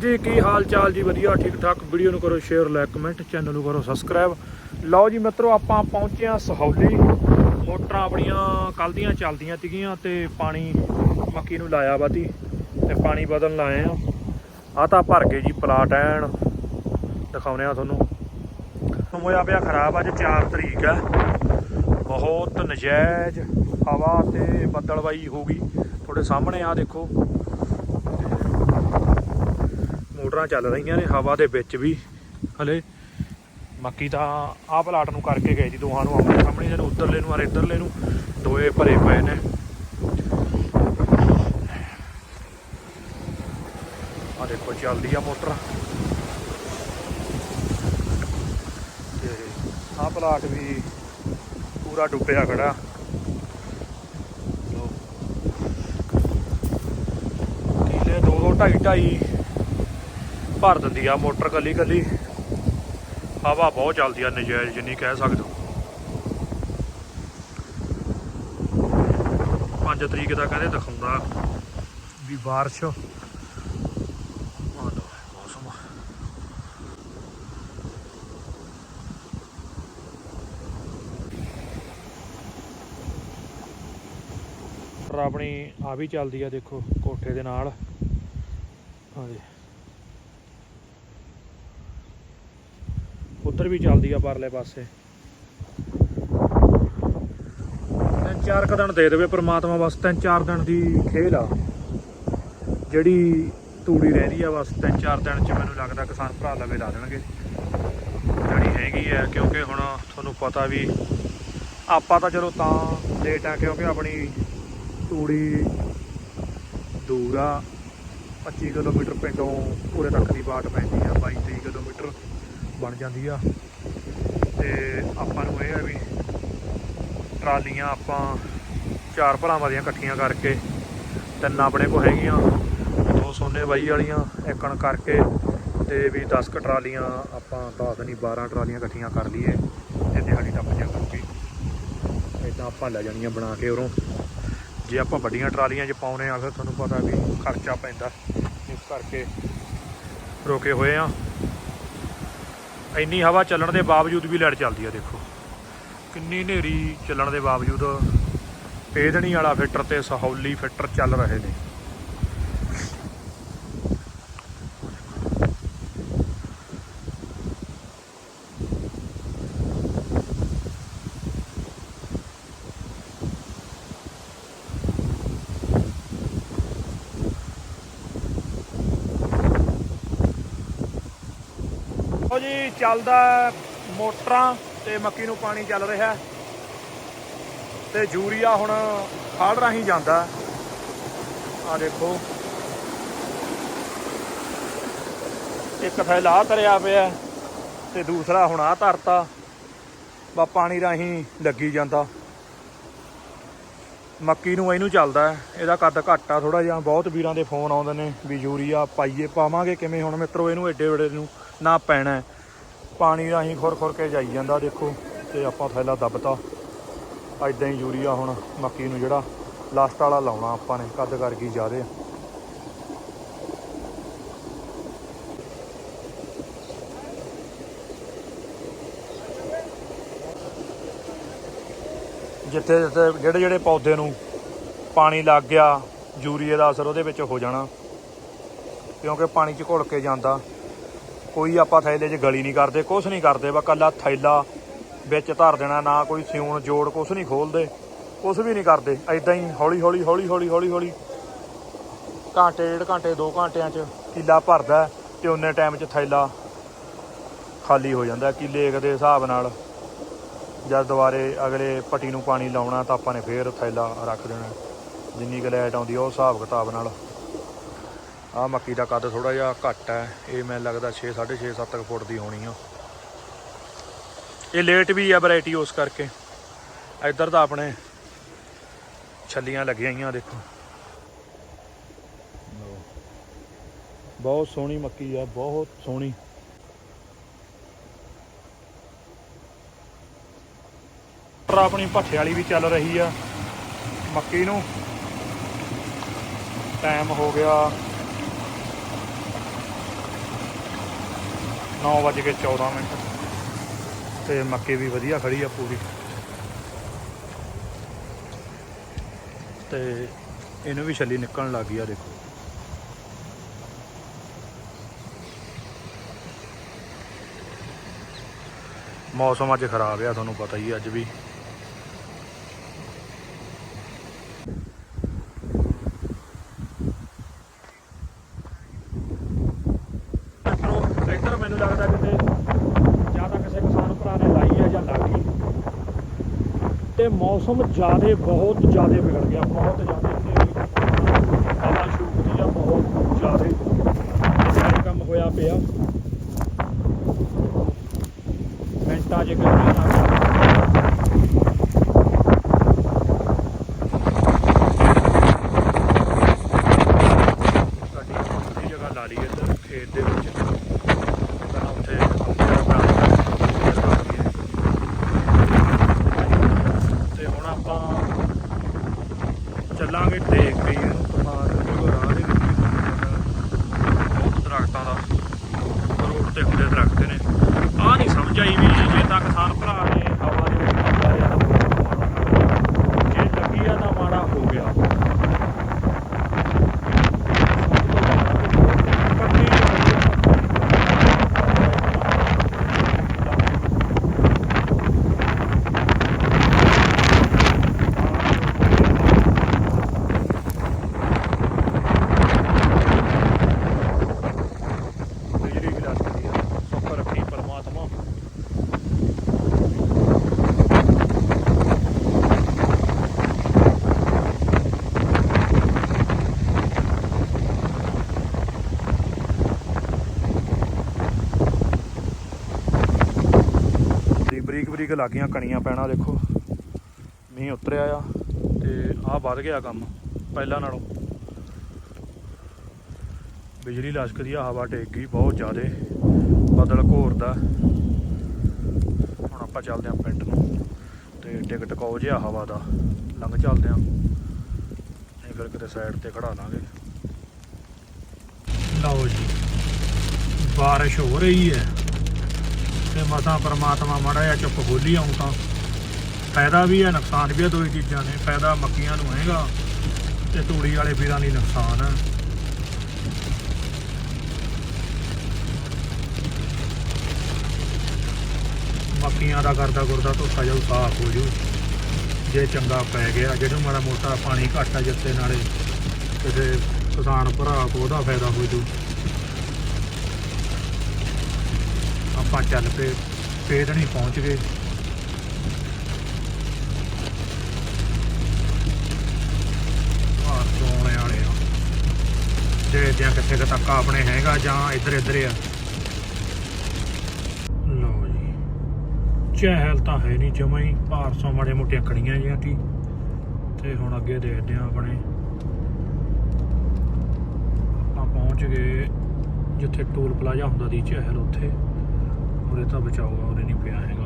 ਜੀ, ਕੀ ਹਾਲ ਚਾਲ ਜੀ? ਵਧੀਆ ਠੀਕ ਠਾਕ ਵੀਡੀਓ ਨੂੰ ਕਰੋ ਸ਼ੇਅਰ ਲਾਈਕ ਕਮੈਂਟ ਚੈਨਲ ਨੂੰ ਕਰੋ ਸਬਸਕ੍ਰਾਈਬ ਲਓ ਜੀ ਮਿੱਤਰੋ, ਆਪਾਂ ਪਹੁੰਚੇ ਆ ਸਹੌਲੀ। ਮੋਟਰਾਂ ਆਪਣੀਆਂ ਕੱਲ ਦੀਆਂ ਚੱਲਦੀਆਂ ਤੀਗੀਆਂ ਤੇ ਪਾਣੀ ਮੱਕੀ ਨੂੰ ਲਾਇਆ ਵਾ ਤੀ ਤੇ ਪਾਣੀ ਬਦਲਣ ਲਾਏ ਆ। ਆ ਤਾਂ ਭਰ ਗਏ ਜੀ ਪਲਾਟ ਐਨ। ਦਿਖਾਉਨੇ ਆ ਤੁਹਾਨੂੰ। ਹੋਇਆ ਪਿਆ ਖਰਾਬ, ਅੱਜ 4 ਤਰੀਕ ਹੈ। ਬਹੁਤ ਨਜਾਇਜ਼ ਹਵਾ ਤੇ ਬੱਦਲਵਾਈ ਹੋ ਗਈ। ਤੁਹਾਡੇ ਸਾਹਮਣੇ ਆ ਦੇਖੋ। ਮੋਟਰਾਂ ਚੱਲ ਰਹੀਆਂ ਨੇ, ਹਵਾ ਦੇ ਵਿੱਚ ਵੀ। ਹਲੇ ਬਾਕੀ ਤਾਂ ਆਹ ਪਲਾਟ ਨੂੰ ਕਰਕੇ ਗਏ ਜੀ ਦੋਹਾਂ ਨੂੰ ਆਪਣੇ ਸਾਹਮਣੇ ਜਿਹਨੂੰ ਉਧਰਲੇ ਨੂੰ ਔਰ ਇੱਧਰਲੇ ਨੂੰ ਦੋਏ ਭਰੇ ਪਏ ਨੇ। ਆ ਦੇਖੋ, ਚੱਲਦੀ ਆ ਮੋਟਰ। ਤੇ ਆਹ ਪਲਾਟ ਵੀ ਪੂਰਾ ਡੁੱਬਿਆ ਖੜਾ। ਲਓ। ਕਿਲੇ ਦੋ ਦੋ, ਢਾਈ ਢਾਈ ਭਰ ਦਿੰਦੀ ਆ ਮੋਟਰ ਕੱਲੀ ਕੱਲੀ। ਹਵਾ ਬਹੁਤ ਚੱਲਦੀ ਆ ਨਜਾਇਜ਼ ਜਿੰਨੀ ਕਹਿ ਸਕਦੇ ਹੋ। 5 ਤਰੀਕ ਦਾ ਕਹਿੰਦੇ ਦਿਖਾਉਂਦਾ ਵੀ ਬਾਰਿਸ਼। ਮੌਸਮ। ਪਰ ਆਪਣੀ ਆ ਵੀ ਚੱਲਦੀ ਆ ਦੇਖੋ, ਕੋਠੇ ਦੇ ਨਾਲ। ਹਾਂਜੀ। ਉੱਧਰ ਵੀ ਚੱਲਦੀ ਆ ਪਰਲੇ ਪਾਸੇ। ਤਿੰਨ ਚਾਰ ਕੁ ਦਿਨ ਦੇ ਦੇਵੇ ਪ੍ਰਮਾਤਮਾ ਬਸ ਤਿੰਨ ਚਾਰ ਦਿਨ ਦੀ ਖੇਲ ਆ। ਜਿਹੜੀ ਤੂੜੀ ਰਹਿੰਦੀ ਆ, ਬਸ ਤਿੰਨ ਚਾਰ ਦਿਨ ਚ ਮੈਨੂੰ ਲੱਗਦਾ ਕਿਸਾਨ ਭਰਾ ਲਵੇ ਲਾ ਦੇਣਗੇ। ਜਿਹੜੀ ਹੈਗੀ ਆ, ਕਿਉਂਕਿ ਹੁਣ ਤੁਹਾਨੂੰ ਪਤਾ ਵੀ ਆਪਾਂ ਤਾਂ ਚਲੋ ਤਾਂ ਲੇਟ ਆ, ਕਿਉਂਕਿ ਆਪਣੀ ਤੂੜੀ ਦੂਰ ਆ। 25 ਕਿਲੋਮੀਟਰ ਪਿੰਡੋਂ ਪੂਰੇ ਤੱਕ ਦੀ ਬਾਟ ਪੈਂਦੀ ਆ 22 23 ਕਿਲੋਮੀਟਰ। ਬਣ ਜਾਂਦੀ ਆ। ਤੇ ਆਪਾਂ ਨੂੰ ਇਹ ਆ ਵੀ ਟਰਾਲੀਆਂ ਆਪਾਂ ਚਾਰ ਭਰਾਵਾਂ ਦੀਆਂ ਇਕੱਠੀਆਂ ਕਰਕੇ ਤਿੰਨ ਆਪਣੇ ਕੋ ਹੈਗੀਆਂ, ਦੋ ਸੋਨੇ ਬਾਈ ਵਾਲੀਆਂ ਇੱਕਣ ਕਰਕੇ ਤੇ ਵੀ 10 ਕ ਟਰਾਲੀਆਂ ਆਪਾਂ 10 ਨਹੀਂ 12 ਟਰਾਲੀਆਂ ਇਕੱਠੀਆਂ ਕਰ ਲਈਏ ਤੇ ਦਿਹਾੜੀ ਟੱਪ ਜਾ ਕਰਕੇ। ਇਦਾਂ ਆਪਾਂ ਲੈ ਜਾਣੀਆਂ ਬਣਾ ਕੇ ਉਰੋਂ। ਜੇ ਆਪਾਂ ਵੱਡੀਆਂ ਟਰਾਲੀਆਂ 'ਚ ਪਾਉਨੇ ਆ, ਫਿਰ ਤੁਹਾਨੂੰ ਪਤਾ ਵੀ ਖਰਚਾ ਪੈਂਦਾ। ਇਸ ਕਰਕੇ ਰੋਕੇ ਹੋਏ ਆ। ਇੰਨੀ ਹਵਾ ਚੱਲਣ ਦੇ ਬਾਵਜੂਦ ਵੀ ਲਾਈਟ ਚੱਲਦੀ ਆ ਦੇਖੋ। ਕਿੰਨੀ ਹਨੇਰੀ ਚੱਲਣ ਦੇ ਬਾਵਜੂਦ। ਪੇਦਣੀ ਵਾਲਾ ਫਿੱਟਰ ਤੇ ਸਹੌਲੀ ਫਿੱਟਰ ਚੱਲ ਰਹੇ ਨੇ। ਉਹ ਜੀ, ਚੱਲਦਾ ਮੋਟਰਾਂ ਤੇ ਮੱਕੀ ਨੂੰ ਪਾਣੀ ਚੱਲ ਰਿਹਾ ਤੇ ਯੂਰੀਆ ਹੁਣ ਖਾੜ ਰਾਹੀਂ ਜਾਂਦਾ ਆ ਦੇਖੋ। ਇੱਕ ਥੈਲਾ ਆਹ ਧਰਿਆ ਪਿਆ ਤੇ ਦੂਸਰਾ ਹੁਣ ਆ ਧਰਤਾ ਬਾ ਪਾਣੀ ਰਾਹੀਂ ਲੱਗੀ ਜਾਂਦਾ। ਮੱਕੀ ਨੂੰ ਇਹਨੂੰ ਚੱਲਦਾ ਇਹਦਾ ਕੱਦ ਘੱਟ ਆ ਥੋੜਾ ਜਿਹਾ। ਬਹੁਤ ਵੀਰਾਂ ਦੇ ਫੋਨ ਆਉਂਦੇ ਨੇ ਵੀ ਯੂਰੀਆ ਪਾਈਏ, ਪਾਵਾਂਗੇ ਕਿਵੇਂ? ਹੁਣ ਮਿੱਤਰੋ, ਇਹਨੂੰ ਐਡੇ ਵੱਡੇ ਨੂੰ ਨਾ ਪੈਣਾ ਪਾਣੀ ਰਾਹੀਂ ਖੁਰ ਖੁਰ ਕੇ ਜਾਈ ਜਾਂਦਾ, ਦੇਖੋ, ਤੇ ਆਪਾਂ ਥੈਲਾ ਦੱਬਤਾ। ਐਦਾਂ ਹੀ ਯੂਰੀਆ ਹੁਣ ਮੱਕੀ ਨੂੰ ਜਿਹੜਾ ਲਾਸਟ ਵਾਲਾ ਲਾਉਣਾ ਆਪਾਂ ਨੇ, ਕੱਦ ਕਰ ਗਈ ਜ਼ਿਆਦੇ। ਜਿੱਥੇ ਜਿੱਥੇ ਜਿਹੜੇ ਜਿਹੜੇ ਪੌਦੇ ਨੂੰ ਪਾਣੀ ਲੱਗ ਗਿਆ, ਯੂਰੀਏ ਦਾ ਅਸਰ ਉਹਦੇ ਵਿੱਚ ਹੋ ਜਾਣਾ। ਕਿਉਂਕਿ ਪਾਣੀ 'ਚ ਘੁਲ ਕੇ ਜਾਂਦਾ। ਕੋਈ ਆਪਾਂ ਥੈਲੇ 'ਚ ਗਲੀ ਨਹੀਂ ਕਰਦੇ, ਕੁਛ ਨਹੀਂ ਕਰਦੇ, ਬਸ ਕੱਲਾ ਥੈਲਾ ਵਿੱਚ ਧਰ ਦੇਣਾ, ਨਾ ਕੋਈ ਸਿਉਣ ਜੋੜ, ਕੁਛ ਨਹੀਂ ਖੋਲਦੇ, ਕੁਛ ਵੀ ਨਹੀਂ ਕਰਦੇ ਐਦਾਂ ਹੀ ਹੌਲੀ ਹੌਲੀ ਹੌਲੀ ਹੌਲੀ ਹੌਲੀ ਹੌਲੀ ਘੰਟੇ, ਡੇਢ ਘੰਟੇ 2 ਘੰਟਿਆਂ 'ਚ ਕਿੱਲਾ ਭਰਦਾ ਹੈ ਤੇ ਉਨੇ ਟਾਈਮ 'ਚ ਥੈਲਾ ਖਾਲੀ ਹੋ ਜਾਂਦਾ ਕਿੱਲੇ ਦੇ ਹਿਸਾਬ ਨਾਲ। ਜਦ ਦੁਬਾਰੇ ਅਗਲੇ ਪੱਟੀ ਨੂੰ ਪਾਣੀ ਲਾਉਣਾ ਤਾਂ ਆਪਾਂ ਨੇ ਫੇਰ ਥੈਲਾ ਰੱਖ ਦੇਣਾ ਜਿੰਨੀ ਕੁ ਲਾਈਟ ਆਉਂਦੀ ਉਹ ਹਿਸਾਬ ਕਿਤਾਬ ਨਾਲ। ਆ ਮੱਕੀ ਦਾ ਕੱਦ ਥੋੜਾ ਜਿਹਾ ਘੱਟ ਹੈ, ਇਹ ਮੈਨੂੰ ਲੱਗਦਾ 6 6.5 7 ਫੁੱਟ ਦੀ ਹੋਣੀ ਆ। ਇਹ ਲੇਟ ਵੀ ਆ ਵੈਰਾਈਟੀ ਉਸ ਕਰਕੇ। ਇੱਧਰ ਤਾਂ ਆਪਣੇ ਛੱਲੀਆਂ ਲੱਗੀਆਂ ਹੋਈਆਂ, ਦੇਖੋ। ਬਹੁਤ ਸੋਹਣੀ ਮੱਕੀ ਆ, ਬਹੁਤ ਸੋਹਣੀ। ਟਰ ਆਪਣੀ ਭੱਠੇ ਵਾਲੀ ਵੀ ਚੱਲ ਰਹੀ ਆ। ਮੱਕੀ ਨੂੰ ਟਾਈਮ ਹੋ ਗਿਆ। 9:14 ਮਿੰਟ। ਤੇ ਮੱਕੀ ਵੀ ਵਧੀਆ ਖੜੀ ਆ ਪੂਰੀ। ਤੇ ਇਹਨੂੰ ਵੀ ਛੱਲੀ ਨਿਕਲਣ ਲੱਗ ਗਈ ਆ ਦੇਖੋ। ਮੌਸਮ ਅੱਜ ਖਰਾਬ ਆ, ਤੁਹਾਨੂੰ ਪਤਾ ਹੀ ਆ ਅੱਜ ਵੀ ਇੱਧਰੋਂ ਇੱਧਰ ਮੈਨੂੰ ਲੱਗਦਾ ਕਿਤੇ ਜਾਂ ਤਾਂ ਕਿਸੇ ਕਿਸਾਨ ਭਰਾ ਨੇ ਲਾਈ ਹੈ ਜਾਂ ਲੱਗ ਗਈ ਤੇ ਮੌਸਮ ਜ਼ਿਆਦੇ, ਬਹੁਤ ਜ਼ਿਆਦੇ ਵਿਗੜ ਗਿਆ। ਬਹੁਤ ਜ਼ਿਆਦੇ ਤੇ ਹਵਾ ਆ, ਬਹੁਤ ਜ਼ਿਆਦੇ। ਇਹ ਕੰਮ ਹੋਇਆ ਪਿਆ। ਮਿੰਟਾਂ ਜੇ ਗਰਮੀ ਸਾਡੀ ਜਗ੍ਹਾ ਲਾ ਲਈ ਇੱਧਰ, ਖੇਤ ਦੇ ਵਿੱਚ ਪਹਿਲਾਂ ਉੱਥੇ ਤੇ ਹੁਣ ਆਪਾਂ ਚੱਲਾਂਗੇ ਦੇਖ ਕੇ ਇਹਨੂੰ ਤੂਫਾਨ ਜੋ ਰਾਹ ਦੇ ਵਿੱਚ ਵੀ ਬਹੁਤ ਦਰਖਤਾਂ ਦਾ ਰੋਡ ਤੇ ਹੁੰਦੇ ਦਰਖਤ ਨੇ ਆਹ ਨਹੀਂ ਸਮਝ ਆਈ ਵੀ ਜੇ ਤਾਂ ਕਿਸਾਨ ਭਰਾ ਨੇ ਹਵਾ ਦੇ ਵਿੱਚ ਲਾਇਆ ਤਾਂ ਬਹੁਤ ਮਾੜਾ। ਜੇ ਲੱਗੀ ਆ ਤਾਂ ਮਾੜਾ ਹੋ ਗਿਆ ਬਿਜਲੀ ਵੀ ਲੱਗਦੀ ਆ ਸੁੱਖ ਰੱਖੀ ਪਰਮਾਤਮਾ ਦੀ ਬਰੀਕ ਬਰੀਕ ਲੱਗੀਆਂ ਕਣੀਆਂ ਪੈਣਾ, ਦੇਖੋ। ਮੀਂਹ ਉਤਰਿਆ ਆ ਤੇ ਆਹ ਵੱਧ ਗਿਆ ਕੰਮ, ਪਹਿਲਾਂ ਨਾਲੋਂ। ਬਿਜਲੀ ਲਸ਼ਕਦੀ ਆ ਹਵਾ ਟੇਕ ਗਈ ਬਹੁਤ ਜ਼ਿਆਦੇ, ਬਦਲ ਘੋਰਦਾ। ਹੁਣ ਆਪਾਂ ਚੱਲਦੇ ਆਂ ਪਿੰਡ ਨੂੰ ਤੇ ਟਿਕਟ ਕਾਉ ਜਿਹਾ ਹਵਾ ਦਾ, ਲੰਘ ਚੱਲਦੇ ਆਂ ਨਹੀਂ ਫਿਰ ਕਿਤੇ ਸਾਈਡ ਤੇ ਖੜਾ ਲਾਂਗੇ। ਲਓ ਜੀ, ਬਾਰਿਸ਼ ਹੋ ਰਹੀ ਹੈ। ਤੇ ਮਸਾਂ ਪਰਮਾਤਮਾ ਮਾੜਾ ਜਿਹਾ ਚੁੱਪ ਖੋਲੀ ਆਉਂ ਤਾਂ। ਫਾਇਦਾ ਵੀ ਹੈ, ਨੁਕਸਾਨ ਵੀ ਹੈ ਦੋਈ ਚੀਜ਼ਾਂ ਨੇ। ਫਾਇਦਾ ਮੱਕੀਆਂ ਨੂੰ ਹੈਗਾ ਤੇ ਤੂੜੀ ਵਾਲੇ ਵੀਰਾਂ ਲਈ ਨੁਕਸਾਨ ਹੈ। ਮੱਕੀਆਂ ਦਾ ਕਰਦਾ ਗੁਰਦਾ ਧੋਖਾ ਜਾਊ, ਸਾਫ਼ ਹੋ ਜੂ ਜੇ ਚੰਗਾ ਪੈ ਗਿਆ, ਜਿਹਨੂੰ ਮਾੜਾ ਮੋਟਾ ਪਾਣੀ ਘੱਟ ਆ ਜਿੱਤੇ ਨਾਲੇ ਕਿਸੇ ਕਿਸਾਨ ਭਰਾ ਕੋ ਉਹਦਾ ਫਾਇਦਾ ਹੋ ਜੂ ਆਪਾਂ ਚੱਲ ਪਏ ਪੇਦਣੀ ਪਹੁੰਚ ਗਏ। ਭਾਰ ਤੋਂ ਵਾਲੇ ਆ। ਦੇਖਦੇ ਆ ਕਿੱਥੇ ਕੁ ਤੱਕ ਆਪਣੇ ਹੈਗਾ ਜਾਂ ਇੱਧਰ ਇੱਧਰ ਆ। ਲਓ ਜੀ। ਚਹਿਲ ਤਾਂ ਹੈ ਨਹੀਂ ਜਮਾ ਹੀ, ਭਾਰਸੋਂ ਮਾੜੇ ਮੋਟੀਆਂ ਖੜੀਆਂ ਜਿਹੀਆਂ ਕੀ ਤੇ ਹੁਣ ਅੱਗੇ ਦੇਖਦੇ ਆ ਆਪਣੇ। ਆਪਾਂ ਪਹੁੰਚ ਗਏ ਜਿੱਥੇ ਟੋਲ ਪਲਾਜ਼ਾ ਹੁੰਦਾ ਦੀ ਚਹਿਲ ਉੱਥੇ। ਉਰੇ ਤਾਂ ਬਚਾਊਗਾ ਉਰੇ ਨਹੀਂ ਪਿਆ ਹੈਗਾ।